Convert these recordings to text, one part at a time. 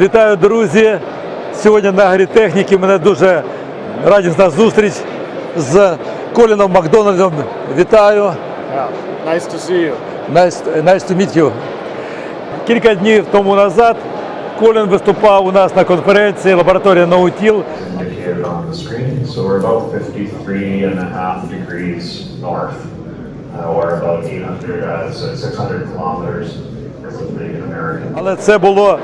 Вітаю, друзі! Сьогодні на агрітехніці мене дуже радісна зустріч з Коліном Макдональдом. Вітаю! Yeah. Nice to see you. Nice, nice to meet you. Кілька днів тому назад Колін виступав у нас на конференції лабораторія screen. So we're about 53 and a half degrees north, or about 800, 600 kilometers Але це було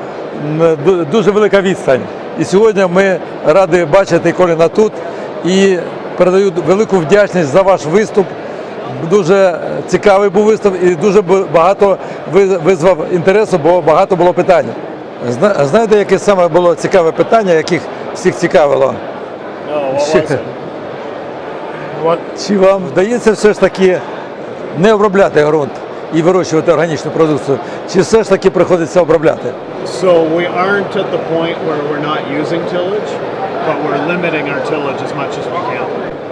дуже велика відстань. І сьогодні ми раді бачити Коліна тут і передаю велику вдячність за ваш виступ. Дуже цікавий був виступ і дуже багато визвав інтересу, бо багато було питань. Знаєте, яке саме було цікаве питання, яких всіх цікавило? Чи вам вдається все ж таки не обробляти ґрунт і вирощувати органічну продукцію? Чи все ж таки приходиться обробляти? So we aren't at the point where we're not using tillage, but we're limiting our tillage as much as we can.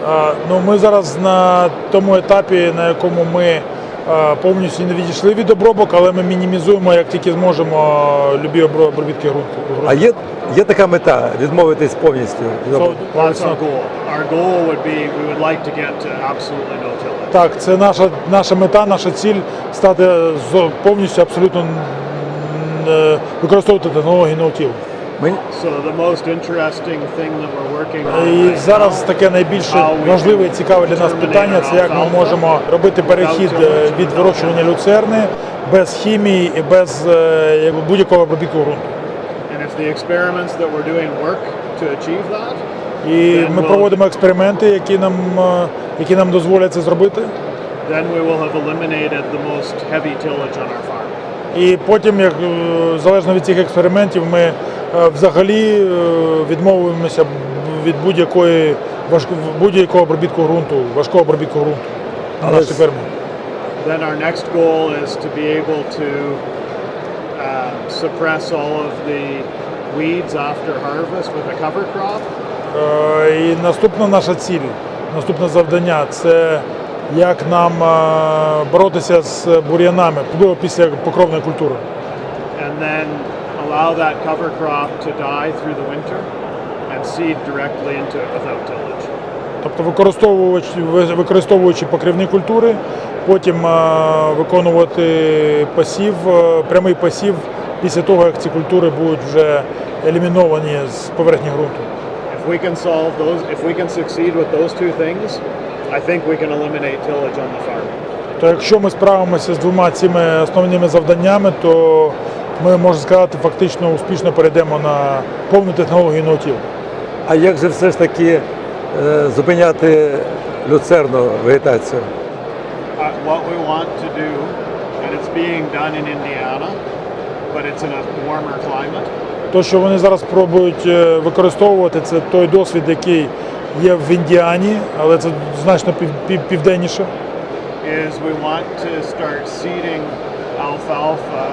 А, Ну, ми зараз на тому етапі, на якому ми повністю не відійшли від обробок, але ми мінімізуємо, як тільки зможемо, любі обро- обробітки ґрунту. А є, є така мета відмовитись повністю від So, обробки? That's our goal. Our goal would be we would like to get to absolutely no tillage. Так, це наша, наша мета, наша ціль стати з- повністю абсолютно м, е, використовувати технології ноутіл. Мені, So the most interesting thing that we're working on І зараз таке найбільше важливе і цікаве для нас питання це як ми можемо робити перехід е, від вирощування люцерни без хімії і без е, будь-якого обробітку ґрунту. І ми проводимо експерименти, які нам, е, які нам дозволять це зробити. then we will have eliminated the most heavy tillage on our farm. І потім, як е, залежно від цих експериментів, ми е, взагалі е, відмовуємося від будь-якої будь-якого обробітку ґрунту, важкого обробітку ґрунту на нашій фермі. Then our next goal is to be able to uh, suppress all of the weeds after harvest with a cover crop. І наступна наша ціль, наступне завдання це як нам е, боротися з бур'янами, після покровної культури. and then allow that cover crop to die through the winter and seed directly into it without tillage. Тобто використовуючи, ви- використовуючи покривні культури, потім е, виконувати пасів, е, прямий пасів після того, як ці культури будуть вже еліміновані з поверхні ґрунту. If we can solve those, if we can succeed with those two things, I think we can eliminate tillage on the farm. То якщо ми справимося з двома цими основними завданнями, то ми можна сказати, фактично успішно перейдемо на повну технологію ноутіл. а як же все ж таки е, зупиняти люцерну вегетацію? Uh, what we want to do, and it's being done in Indiana, but it's in a warmer climate, То, що вони зараз пробують е, використовувати, це той досвід, який є в Індіані, але це значно пів, пів, південніше. is we want to start seeding alfalfa,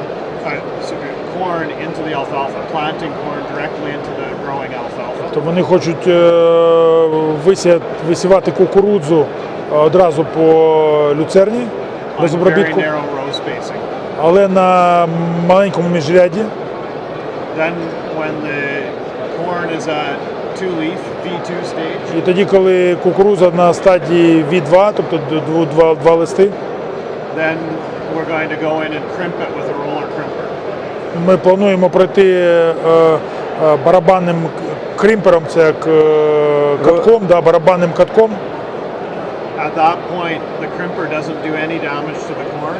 uh, corn into the alfalfa, planting corn directly into the growing alfalfa. То вони хочуть е, висія- висівати кукурудзу одразу по люцерні без обробітку, але на маленькому міжряді. Then when the corn is at two leaf, V2 stage, І тоді, коли кукурудза на стадії V2, тобто два, два листи, then we're going to go in and crimp it with a roller crimper. ми плануємо пройти е, е, барабанним к- крімпером, це як е, катком, да, барабанним катком. At that point, the crimper doesn't do any damage to the corn,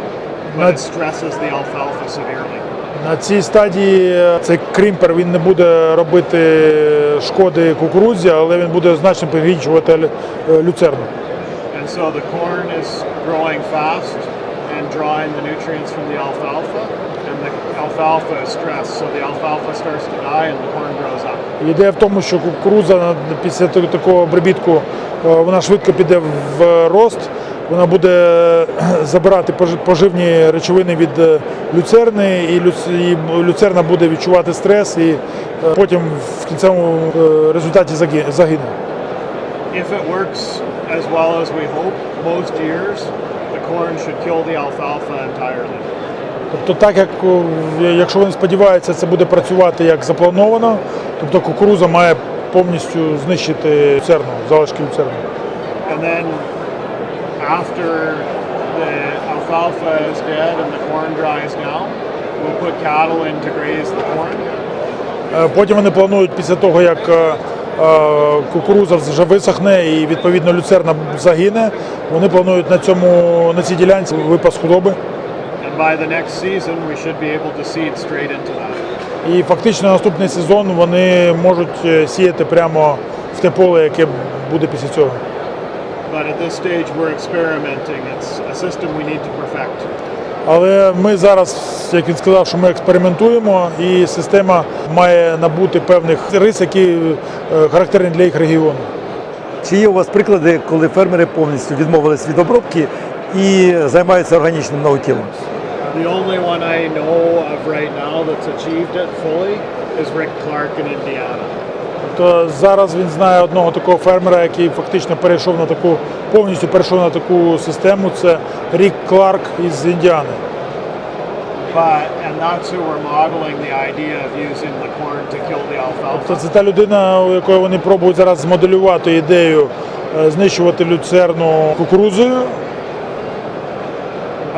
but it stresses the alfalfa severely. На цій стадії е, цей крімпер він не буде робити шкоди кукурудзі, але він буде значно пригнічувати е, люцерну. And so the corn is growing fast and drawing the nutrients from the alfalfa, and the alfalfa is stressed, so the alfalfa starts to die and the corn grows up. Ідея в тому, що кукурудза після такого обробітку е, вона швидко піде в рост, вона буде е, забирати пожи- поживні речовини від е, люцерни, і люцерна буде відчувати стрес, і е, потім в кінцевому результаті загине. If it works as well as we hope, most years the corn should kill the alfalfa entirely. Тобто, так як якщо вони сподіваються, це буде працювати як заплановано, тобто кукуруза має повністю знищити люцерну, залишки люцерну. And then after the alfalfa is dead and the corn dries now, we'll put cattle in to graze the corn. Е, Потім вони планують після того, як е, е, кукуруза вже висохне і відповідно люцерна загине, вони планують на цьому на цій ділянці випас худоби. And by the next season, we should be able to seed straight into that. І фактично наступний сезон вони можуть сіяти прямо в те поле, яке буде після цього. But at this stage, we're experimenting. It's a system we need to perfect. Але ми зараз, як він сказав, що ми експериментуємо, і система має набути певних рис, які е, характерні для їх регіону. Чи є у вас приклади, коли фермери повністю відмовились від обробки і займаються органічним наутілом? The only one I know of right now that's achieved it fully is Rick Clark in Indiana. То зараз він знає одного такого фермера, який фактично перейшов на таку повністю перейшов на таку систему. Це Рік Кларк із Індіани. Тобто це та людина, у якої вони пробують зараз змоделювати ідею е, знищувати люцерну кукурузою.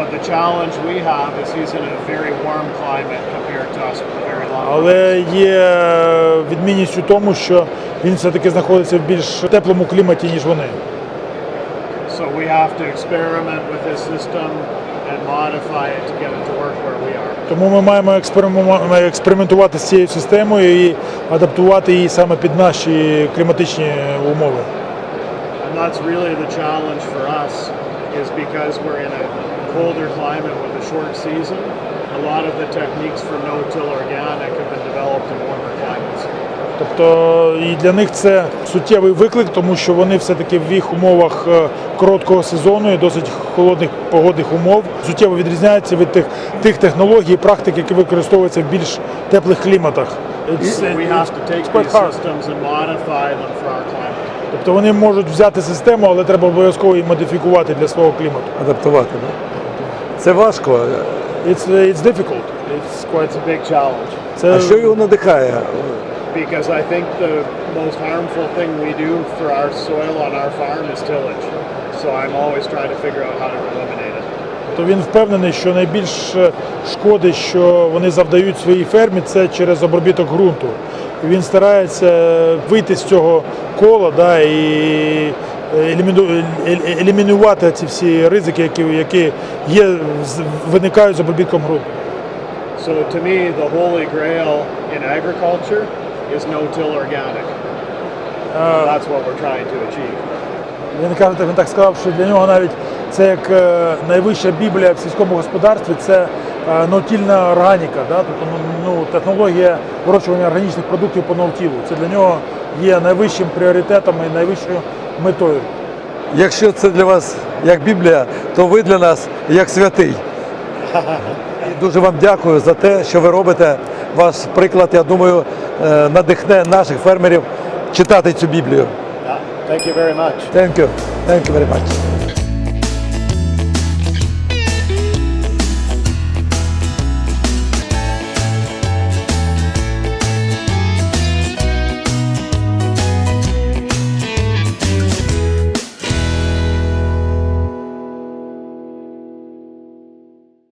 But the challenge we have is he's in a very warm climate compared to us with a very long. Але є відмінність у тому, що він все-таки знаходиться в більш теплому кліматі, ніж вони. So we have to experiment with this system and modify it to get it to work where we are. Тому ми маємо експериментувати з цією системою і адаптувати її саме під наші кліматичні умови. And that's really the challenge for us is because we're in a colder climate with a short season. A lot of the techniques for no-till organic have been developed in warmer climates. Тобто і для них це суттєвий виклик, тому що вони все-таки в їх умовах е, короткого сезону і досить холодних погодних умов суттєво відрізняються від тих, тих технологій і практик, які використовуються в більш теплих кліматах. It's- We have to take it's quite these hard. systems and modify them for our climate. Тобто вони можуть взяти систему, але треба обов'язково її модифікувати для свого клімату. Адаптувати, да? Це важко. It's, it's difficult. It's quite... A big challenge Це, А що його надихає? because I think the most harmful thing we do for our soil on our farm is tillage. So I'm always trying to figure out how to eliminate it. то він впевнений, що найбільш е, шкоди, що вони завдають своїй фермі, це через обробіток ґрунту. Він старається вийти з цього кола да, і е, е- елімінувати ці всі ризики, які, які є, виникають з обробітком ґрунту. So to me, the holy grail in agriculture is no-till organic. That's what we're trying to achieve. Він каже, він так сказав, що для нього навіть це як е, найвища біблія в сільському господарстві, це е, ноутільна органіка, да? тобто ну, ну, технологія вирощування органічних продуктів по ноутілу. Це для нього є найвищим пріоритетом і найвищою метою. Якщо це для вас як Біблія, то ви для нас як святий. І дуже вам дякую за те, що ви робите. Ваш приклад, я думаю, е, надихне наших фермерів читати цю Біблію. Thank you very much. Thank you. Thank you very much.